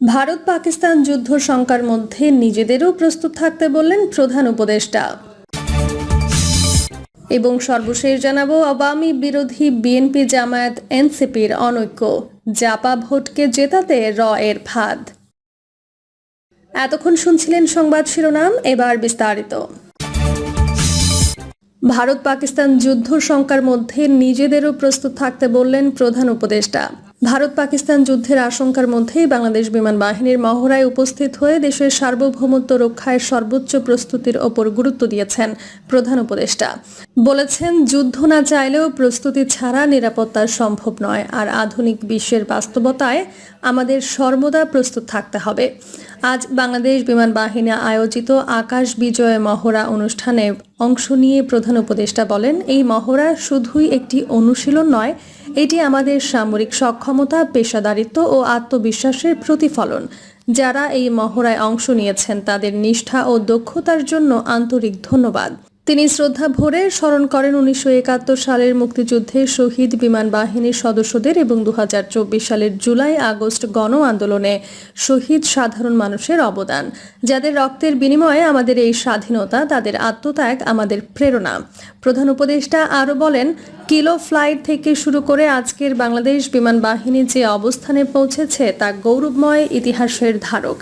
ভারত পাকিস্তান যুদ্ধ শঙ্কার মধ্যে নিজেদেরও প্রস্তুত থাকতে বললেন প্রধান উপদেষ্টা। এবং সর্বশেষ জানাব, আওয়ামী বিরোধী বিএনপি জামায়াত এনসিপির অনৈক্য। জাপা ভোটকে জেতাতে র এর ফাঁদ। এতক্ষণ শুনছিলেন সংবাদ শিরোনাম, এবার বিস্তারিত। ভারত পাকিস্তান যুদ্ধ শঙ্কার মধ্যে নিজেদেরও প্রস্তুত থাকতে বললেন প্রধান উপদেষ্টা। ভারত পাকিস্তান যুদ্ধের আশঙ্কার মধ্যেই বাংলাদেশ বিমান বাহিনীর মহড়ায় উপস্থিত হয়ে দেশের সার্বভৌমত্ব রক্ষায় সর্বোচ্চ প্রস্তুতির ওপর গুরুত্ব দিয়েছেন প্রধান উপদেষ্টা। বলেছেন, যুদ্ধ না চাইলেও প্রস্তুতি ছাড়া নিরাপত্তা সম্ভব নয়। আর আধুনিক বিশ্বের বাস্তবতায় আমাদের সর্বদা প্রস্তুত থাকতে হবে। আজ বাংলাদেশ বিমান বাহিনী আয়োজিত আকাশ বিজয় মহড়া অনুষ্ঠানে অংশ নিয়ে প্রধান উপদেষ্টা বলেন, এই মহড়া শুধুই একটি অনুশীলন নয়, এটি আমাদের সামরিক সক্ষমতা, পেশাদারিত্ব ও আত্মবিশ্বাসের প্রতিফলন। যারা এই মহড়ায় অংশ নিয়েছেন, তাদের নিষ্ঠা ও দক্ষতার জন্য আন্তরিক ধন্যবাদ। তিনি শ্রদ্ধা ভরে স্মরণ করেন উনিশশো একাত্তর সালের মুক্তিযুদ্ধে শহীদ বিমান বাহিনীর সদস্যদের এবং দু হাজার চব্বিশ সালের জুলাই আগস্ট গণ আন্দোলনে শহীদ সাধারণ মানুষের অবদান। যাদের রক্তের বিনিময়ে আমাদের এই স্বাধীনতা, তাদের আত্মত্যাগ আমাদের প্রেরণা। প্রধান উপদেষ্টা আরও বলেন, কিলো ফ্লাইট থেকে শুরু করে আজকের বাংলাদেশ বিমান বাহিনী যে অবস্থানে পৌঁছেছে, তা গৌরবময় ইতিহাসের ধারক।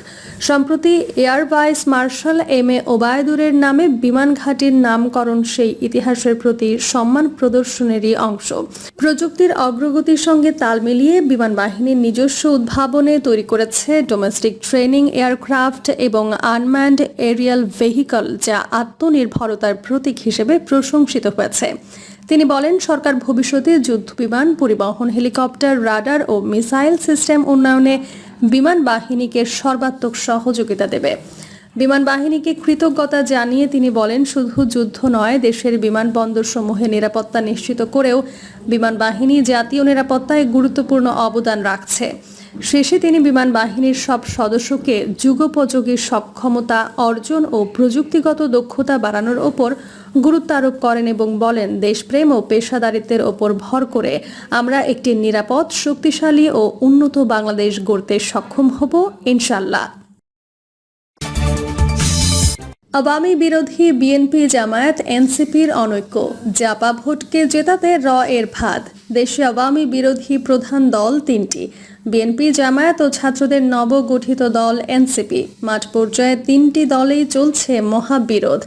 সম্প্রতি air vice marshal M A ওবায়দুরের নামে বিমান ঘাটির নামকরণ সেই ইতিহাসের প্রতি সম্মান প্রদর্শনেরই অংশ। প্রযুক্তির অগ্রগতির সঙ্গে তাল মিলিয়ে বিমান বাহিনীর নিজস্ব উদ্ভাবনে তৈরি করেছে ডোমেস্টিক ট্রেনিং এয়ারক্রাফট এবং আনম্যান্ড এরিয়াল ভেহিকল, যা আত্মনির্ভরতার প্রতীক হিসেবে প্রশংসিত হয়েছে। তিনি বলেন, সরকার ভবিষ্যতে যুদ্ধ বিমান, পরিবহন হেলিকপ্টার, রাডার ও মিসাইল সিস্টেম উন্নয়নে বিমান বাহিনীকে সর্বাত্মক সহযোগিতা দেবে। বিমান বাহিনীকে কৃতজ্ঞতা জানিয়ে তিনি বলেন, শুধু যুদ্ধ নয়, দেশের বিমানবন্দর সমূহে নিরাপত্তা নিশ্চিত করেও বিমান বাহিনী জাতীয় নিরাপত্তায় গুরুত্বপূর্ণ অবদান রাখছে। শেষে তিনি বিমান বাহিনীর সব সদস্যকে যুগোপযোগী সক্ষমতা, অর্জন ও প্রযুক্তিগত দক্ষতা বাড়ানোর ওপর গুরুত্ব আরোপ করেন এবং বলেন, দেশপ্রেম ও পেশাদারিত্বের ওপর ভর করে আমরা একটি নিরাপদ, শক্তিশালী ও উন্নত বাংলাদেশ গড়তে সক্ষম হব ইনশাল্লাহ আওয়ামী বিরোধী বিএনপি জামায়াত এনসিপির অনৈক্য। জাপা ভোটকে জেতাতে র এর ফাঁদ। দেশে আওয়ামী বিরোধী প্রধান দল তিনটি। বিএনপি জামায়াত ও ছাত্রদের নবগঠিত দল এনসিপি। মাঠ পর্যায়ে তিনটি দলেই চলছে মহাবিরোধ।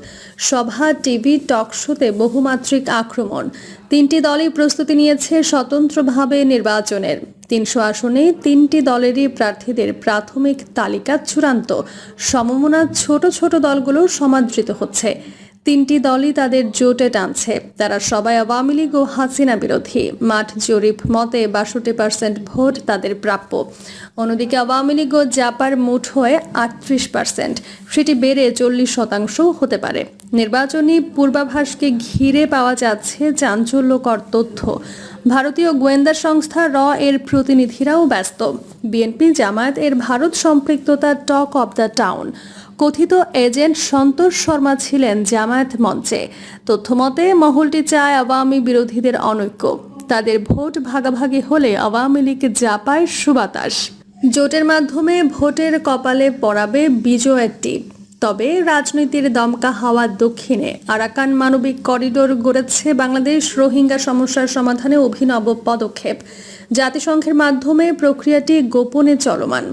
সভা, টিভি, টক শোতে বহুমাত্রিক আক্রমণ। তিনটি দলই প্রস্তুতি নিয়েছে স্বতন্ত্রভাবে নির্বাচনের। তিনশো আসনে তিনটি দলেরই প্রার্থীদের প্রাথমিক তালিকা চূড়ান্ত। সমমনা ছোট ছোট দলগুলো সমাদৃত হচ্ছে। তিনটি দলই তাদের জোটে টানছে। তারা সবাই আওয়ামী লীগ ও হাসিনা বিরোধী। মাঠ জরিপ মতে বাষট্টি পার্সেন্ট ভোট তাদের প্রাপ্য। অন্যদিকে আওয়ামী লীগ ও জাপার মুঠ হয়ে আটত্রিশ পার্সেন্ট। সেটি বেড়ে চল্লিশ শতাংশও হতে পারে। নির্বাচনী পূর্বাভাসকে ঘিরে পাওয়া যাচ্ছে চাঞ্চল্যকর তথ্য। ভারতীয় গোয়েন্দা সংস্থা র এর প্রতিনিধিরাও ব্যস্ত। বিএনপি জামায়াত এর ভারত সম্পৃক্ততা টক অব দ্য টাউন। কথিত এজেন্ট সন্তোষ শর্মা ছিলেন জামায়াত মঞ্চে। তথ্যমতে, মহলটি চায় আওয়ামী বিরোধীদের অনৈক্য। তাদের ভোট ভাগাভাগি হলে আওয়ামী লীগ জাপায় সুবাতাস। জোটের মাধ্যমে ভোটের কপালে পড়াবে বিজয়ের টিপ তবে রাজনীতির দমকা হাওয়া দক্ষিণে আরাকান মানবিক করিডোর গড়েছে বাংলাদেশ রোহিঙ্গা সমস্যার সমাধানে অভিনব পদক্ষেপ। জাতিসংঘের মাধ্যমে প্রক্রিয়াটি গোপনে চলমান।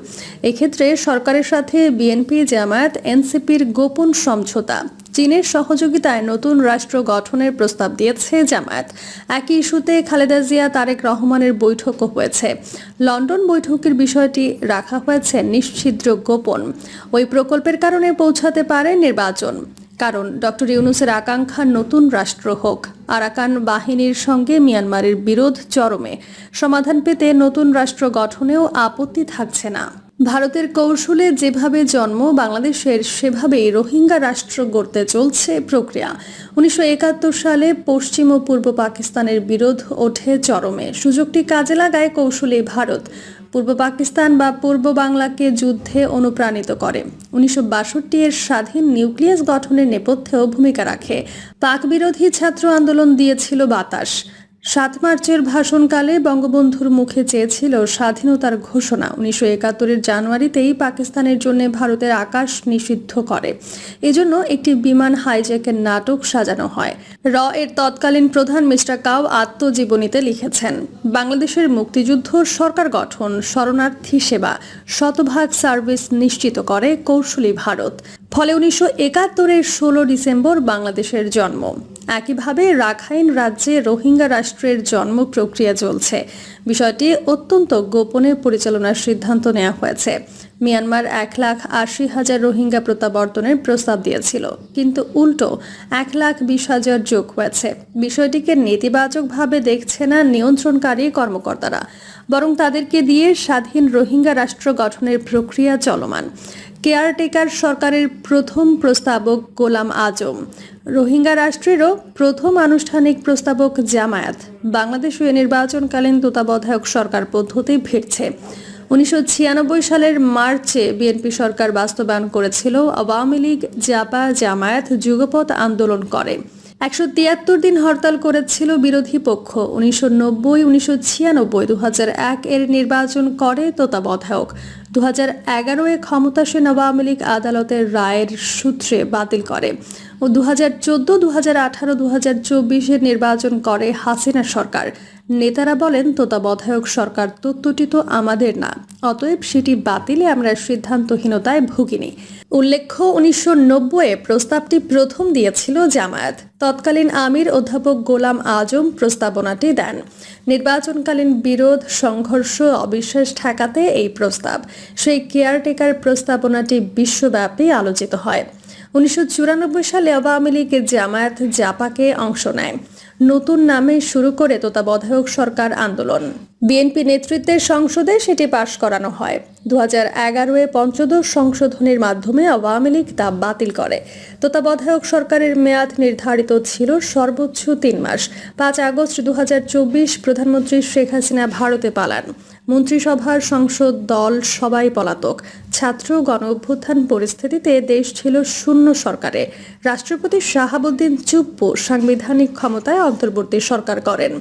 এক্ষেত্রে সরকারের সাথে বিএনপি জামায়াত, এনসিপির গোপন সমঝোতা। চীনের সহযোগিতায় নতুন রাষ্ট্র গঠনের প্রস্তাব দিয়েছে জামায়াত। একই ইস্যুতে খালেদা জিয়া, তারেক রহমানের বৈঠকও হয়েছে। লন্ডন বৈঠকের বিষয়টি রাখা হয়েছে নিশ্ছিদ্র গোপন। ওই প্রকল্পের কারণে পৌঁছাতে পারে নির্বাচন। কারণ ডক্টর ইউনুসের আকাঙ্ক্ষা নতুন রাষ্ট্র হোক। আরাকান বাহিনীর সঙ্গে মিয়ানমারের বিরোধ চরমে। সমাধান পেতে নতুন রাষ্ট্র গঠনেও আপত্তি থাকছে না। ভারতের কৌশলে যেভাবে জন্ম, বাংলাদেশের সেভাবেই রোহিঙ্গা রাষ্ট্র গড়তে চলছে প্রক্রিয়া। উনিশশো একাত্তর সালে পশ্চিম ও পূর্ব পাকিস্তানের বিরোধ ওঠে চরমে। সুযোগটি কাজে লাগায় কৌশলী ভারত। পূর্ব পাকিস্তান বা পূর্ব বাংলাকে যুদ্ধে অনুপ্রাণিত করে। উনিশশো বাষট্টি এর স্বাধীন নিউক্লিয়াস গঠনের নেপথ্যেও ভূমিকা রাখে। পাক বিরোধী ছাত্র আন্দোলন দিয়েছিল বাতাস। সাত মার্চের ভাষণকালে বঙ্গবন্ধুর মুখে চেয়েছিল স্বাধীনতার ঘোষণা। উনিশশো একাত্তরের জানুয়ারিতেই পাকিস্তানের জন্য ভারতের আকাশ নিষিদ্ধ করে। এজন্য একটি বিমান হাইজ্যাকের নাটক সাজানো হয়। র এর তৎকালীন প্রধান মিস্টার কাউ আত্মজীবনীতে লিখেছেন, বাংলাদেশের মুক্তিযুদ্ধ, সরকার গঠন, শরণার্থী সেবা, শতভাগ সার্ভিস নিশ্চিত করে কৌশলী ভারত। ফলে উনিশশো একাত্তরের ষোলো ডিসেম্বর বাংলাদেশের জন্ম। একইভাবে রাখাইন রাজ্যে রোহিঙ্গা রাষ্ট্রের জন্ম প্রক্রিয়া চলছে। বিষয়টি অত্যন্ত গোপনে পরিচালনার সিদ্ধান্ত নেওয়া হয়েছে। মিয়ানমার এক লাখ আশি হাজার রোহিঙ্গা প্রত্যাবর্তনের প্রস্তাব দিয়েছিল। কিন্তু উল্টো, এক লাখ বিশ হাজার যোগ হয়েছে। বিষয়টিকে নেতিবাচকভাবে দেখছে না নিয়ন্ত্রণকারী কর্মকর্তারা, বরং তাদেরকে দিয়ে স্বাধীন রোহিঙ্গা রাষ্ট্র গঠনের প্রক্রিয়া চলমান। কেয়ারটেকার সরকারের প্রথম প্রস্তাবক গোলাম আজম, রোহিঙ্গা রাষ্ট্রেরও প্রথম আনুষ্ঠানিক প্রস্তাবক জামায়াত, বাংলাদেশে নির্বাচনকালীন তত্ত্বাবধায়ক সরকার পদ্ধতি ভিড়ছে উনিশশো ছিয়ানব্বই সালের মার্চে বিএনপি সরকার বাস্তবায়ন করেছিল, আওয়ামী লীগ জাপা জামায়াত যুগপথ আন্দোলন করে। একশো তিয়াত্তর দিন হরতাল করেছিল বিরোধী পক্ষ। উনিশশো নব্বই, উনিশশো ছিয়ানব্বই দু এক এর নির্বাচন করে তত্ত্বাবধায়ক। দু হাজার এগারোয় ক্ষমতাসীন আওয়ামী লীগ আদালতের রায়ের সূত্রে বাতিল করে। ও দু হাজার চোদ্দ দু হাজার আঠারো দু হাজার চব্বিশের নির্বাচন করে হাসিনা সরকার। নেতারা বলেন, তত্ত্বাবধায়ক সরকার তত্ত্বটি তো আমাদের না। অতএব সেটি বাতিলে আমরা সিদ্ধান্তহীনতায় ভুগিনি। উল্লেখ্য, উনিশশো নব্বইয়ে প্রস্তাবটি প্রথম দিয়েছিল জামায়াত। তৎকালীন আমির অধ্যাপক গোলাম আজম প্রস্তাবনাটি দেন। নির্বাচনকালীন বিরোধ, সংঘর্ষ, অবিশ্বাস ঠেকাতে এই প্রস্তাব। সেই কেয়ারটেকার প্রস্তাবনাটি বিশ্বব্যাপী আলোচিত হয়। উনিশশো চুরানব্বই সালে আওয়ামী লীগের জামায়াত জাপাকে অংশ নেয়। নতুন নামে শুরু করে তত্ত্বাবধায়ক সরকার আন্দোলন। বিএনপি নেতৃত্বের সংসদে সেটি পাশ করানো হয়। দু হাজার পঞ্চদশ সংশোধনীর মাধ্যমে আওয়ামী লীগ তা বাতিল করে। তত্ত্বাবধায়ক সরকারের মেয়াদ নির্ধারিত ছিল সর্বোচ্চ তিন মাস। পাঁচ আগস্ট দু হাজার চব্বিশ প্রধানমন্ত্রী শেখ হাসিনা ভারতে পালান। মন্ত্রিসভার সংসদ দল সবাই পলাতক। ছাত্র গণ অভ্যুত্থান পরিস্থিতিতে দেশ ছিল শূন্য সরকারে। রাষ্ট্রপতি শাহাবুদ্দিন চুপ্পু সাংবিধানিক ক্ষমতায় অন্তর্বর্তী সরকার করেন।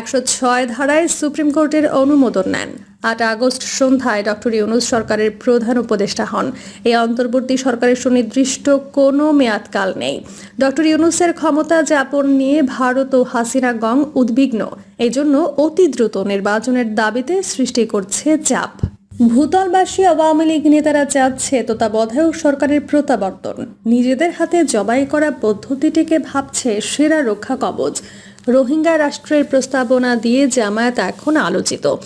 একশো ছয় ধারায় সুপ্রিম কোর্টের অনুমোদন নেন। আট আগস্ট সন্ধ্যায় ডক্টর ইউনুস সরকারের প্রধান উপদেষ্টা হন। এই অন্তর্বর্তী সরকারের সুনির্দিষ্ট কোনো মেয়াদকাল নেই। ডক্টর ইউনুসের ক্ষমতা যাপন নিয়ে ভারত ও হাসিনা গং উদ্বিগ্ন। এজন্য অতি দ্রুত নির্বাচনের দাবিতে সৃষ্টি করছে চাপ। ভূতলবাসী আওয়ামী লীগ নেতারা চাচ্ছে তত্ত্বাবধায়ক সরকারের প্রত্যাবর্তন। নিজেদের হাতে জবাই করা পদ্ধতিটিকে ভাবছে সেরা রক্ষা কবচ। রোহিঙ্গা রাষ্ট্রের প্রস্তাবনা দিয়ে জামায়াত এখন আলোচিত।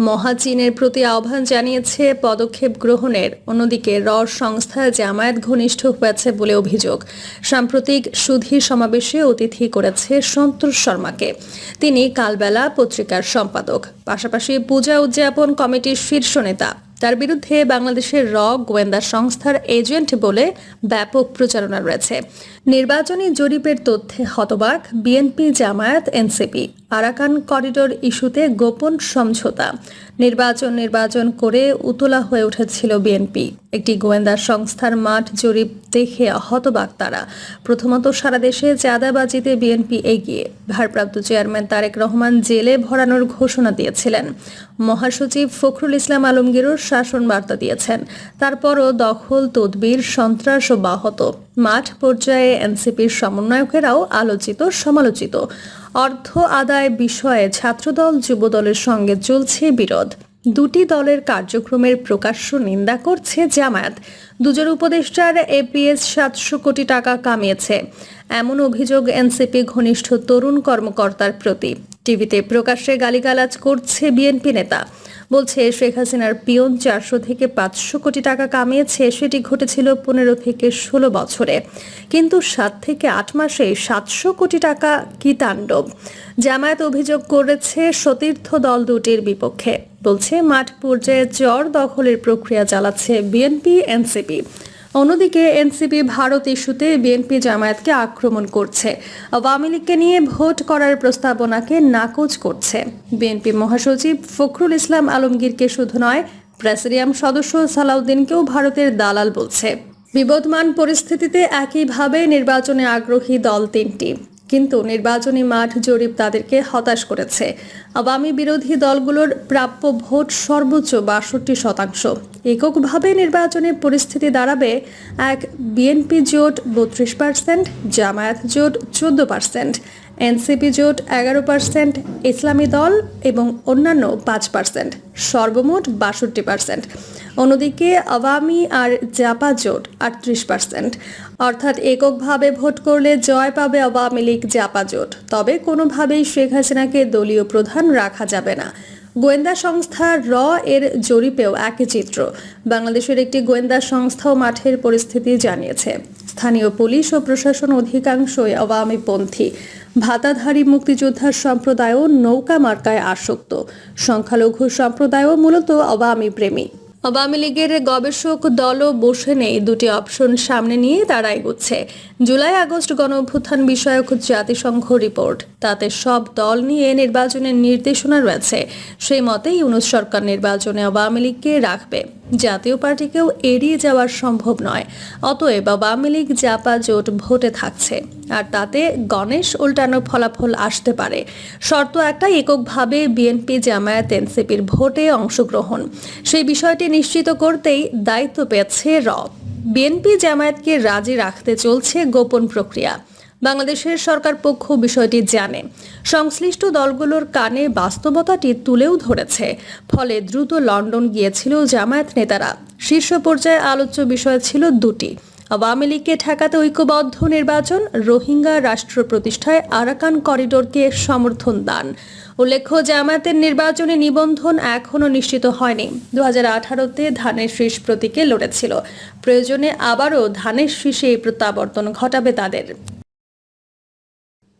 মহাচীনের প্রতি আহ্বান জানিয়েছে পদক্ষেপ গ্রহণের। অন্যদিকে র সংস্থা জামায়াত ঘনিষ্ঠ হয়েছে বলে অভিযোগ। সাম্প্রতিক সুধী সমাবেশে অতিথি করেছে সন্তোষ শর্মাকে। তিনি কালবেলা পত্রিকার সম্পাদক। পাশাপাশি পূজা উদযাপন কমিটির শীর্ষ নেতা। তার বিরুদ্ধে বাংলাদেশের র গোয়েন্দা সংস্থার এজেন্ট বলে ব্যাপক প্রচারণা রয়েছে। নির্বাচনী জরিপের তথ্যে হতবাক BNP Jamaat NCP. Arakan corridor ইস্যুতে গোপন সমঝোতা। নির্বাচন নির্বাচন করে উতলা হয়ে উঠেছিল বিএনপি। একটি গোয়েন্দা সংস্থার মাঠ জরিপ দেখে হতবাক তারা। প্রথমত সারা দেশে চাঁদাবাজিতে বিএনপি এগিয়ে। ভারপ্রাপ্ত চেয়ারম্যান তারেক রহমান জেলে ভরানোর ঘোষণা দিয়েছিলেন। মহাসচিব ফখরুল ইসলাম আলমগীরও শাসন বার্তা দিয়েছেন। তারপরও দখল, তদবির, সন্ত্রাস ও বাহত মাঠ পর্যায়ে এনসিপির সমন্বয়কেরাও আলোচিত, সমালোচিত। অর্থ আদায় বিষয়ে ছাত্রদল, যুবদলের সঙ্গে চলছে বিরোধ। দুটি দলের কার্যক্রমের প্রকাশ্য নিন্দা করছে জামায়াত। দুজন উপদেষ্টার এপিএস সাতশো কোটি টাকা কামিয়েছে। এমন অভিযোগ এনসিপি ঘনিষ্ঠ তরুণ কর্মকর্তার প্রতি। টিভিতে প্রকাশ্যে গালিগালাজ করছে বিএনপি নেতা। বলছে, শেখ হাসিনার পিয়ন চারশো থেকে পাঁচশো কোটি টাকা কামিয়েছে। সেটি ঘটেছিল পনেরো থেকে ষোলো বছরে। কিন্তু সাত থেকে আট মাসে সাতশো কোটি টাকা কি তাণ্ডব? জামায়াত অভিযোগ করেছে, সতীর্থ দল দুটির বিপক্ষে। বলছে, মাঠ পর্যায়ে চর দখলের প্রক্রিয়া চালাচ্ছে বিএনপি, এনসিপি। অন্যদিকে এনসিপি ভারত ইস্যুতে বিএনপি জামায়াতকে আক্রমণ করছে। আওয়ামী লীগকে নিয়ে ভোট করার প্রস্তাবনাকে নাকচ করছে। বিএনপি মহাসচিব ফখরুল ইসলাম আলমগীরকে শুধু নয় প্রেসিডিয়াম সদস্য সালাউদ্দিনকেও ভারতের দালাল বলছে। বিবদমান পরিস্থিতিতে একইভাবে নির্বাচনে আগ্রহী দল তিনটি। কিন্তু নির্বাচনী মাঠ জরিপ তাদেরকে হতাশ করেছে। আওয়ামী বিরোধী দলগুলোর প্রাপ্য ভোট সর্বোচ্চ বাষট্টি শতাংশ। এককভাবে নির্বাচনে পরিস্থিতি দাঁড়াবে এক বিএনপি জোট বত্রিশ পার্সেন্ট, জামায়াত জোট চোদ্দ পার্সেন্ট, এনসিপি জোট এগারো পার্সেন্ট, ইসলামী দল এবং অন্যান্য পাঁচ পার্সেন্ট, সর্বমোট বাষট্টি পার্সেন্ট। অন্যদিকে আওয়ামী আর জাপা জোট আটত্রিশ পার্সেন্ট। অর্থাৎ এককভাবে ভোট করলে জয় পাবে আওয়ামী লীগ জাপা জোট তবে কোনোভাবেই শেখ হাসিনাকে দলীয় প্রধান রাখা যাবে না। গোয়েন্দা সংস্থা র এর জরিপেও একই চিত্র। বাংলাদেশের একটি গোয়েন্দা সংস্থাও মাঠের পরিস্থিতি জানিয়েছে। স্থানীয় পুলিশ ও প্রশাসন অধিকাংশই আওয়ামীপন্থী। ভাতাধারী মুক্তিযোদ্ধার সম্প্রদায়ও নৌকা মার্কায় আসক্ত। সংখ্যালঘু সম্প্রদায়ও মূলত আওয়ামী প্রেমী। আওয়ামী লীগের গবেষক দলও বসে নেই। দুটি অপশন সামনে নিয়ে তারা এগোচ্ছে। জুলাই আগস্ট গণভ্যুত্থান বিষয়ক জাতিসংঘ রিপোর্ট। তাতে সব দল নিয়ে নির্বাচনের নির্দেশনা রয়েছে। সেই মতে ইউনুস সরকার নির্বাচনে আওয়ামী লীগকে রাখবে। জাতীয় পার্টিকেও এড়িয়ে যাওয়ার সম্ভব নয়। অতএব আওয়ামী লীগ জাপা জোট ভোটে থাকছে। আর তাতে গণেশ উল্টানো ফলাফল আসতে পারে। শর্ত একটা এককভাবে বিএনপি জামায়াত এনসিপির ভোটে অংশগ্রহণ। সেই বিষয়টি নিশ্চিত করতেই দায়িত্ব পেয়েছে র। বিএনপি জামায়াতকে রাজি রাখতে চলছে গোপন প্রক্রিয়া। বাংলাদেশের সরকার পক্ষ বিষয়টি জানে। সংশ্লিষ্ট দলগুলোর কানে বাস্তবতাটি তুলেও ধরেছে। ফলে দ্রুত লন্ডন গিয়েছিল জামায়াত নেতারা। শীর্ষ পর্যায়ে আলোচ্য বিষয় ছিল দুটি। আওয়ামী লীগকে ঠেকাতে ঐক্যবদ্ধ নির্বাচন, রোহিঙ্গা রাষ্ট্র প্রতিষ্ঠায় আরাকান করিডোরকে সমর্থন দান। উল্লেখ্য, জামায়াতের নির্বাচনে নিবন্ধন এখনও নিশ্চিত হয়নি। দু হাজার আঠারোতে ধানের শীষ প্রতীকে লড়েছিল। প্রয়োজনে আবারও ধানের শীষে এই প্রত্যাবর্তন ঘটাবে তাদের।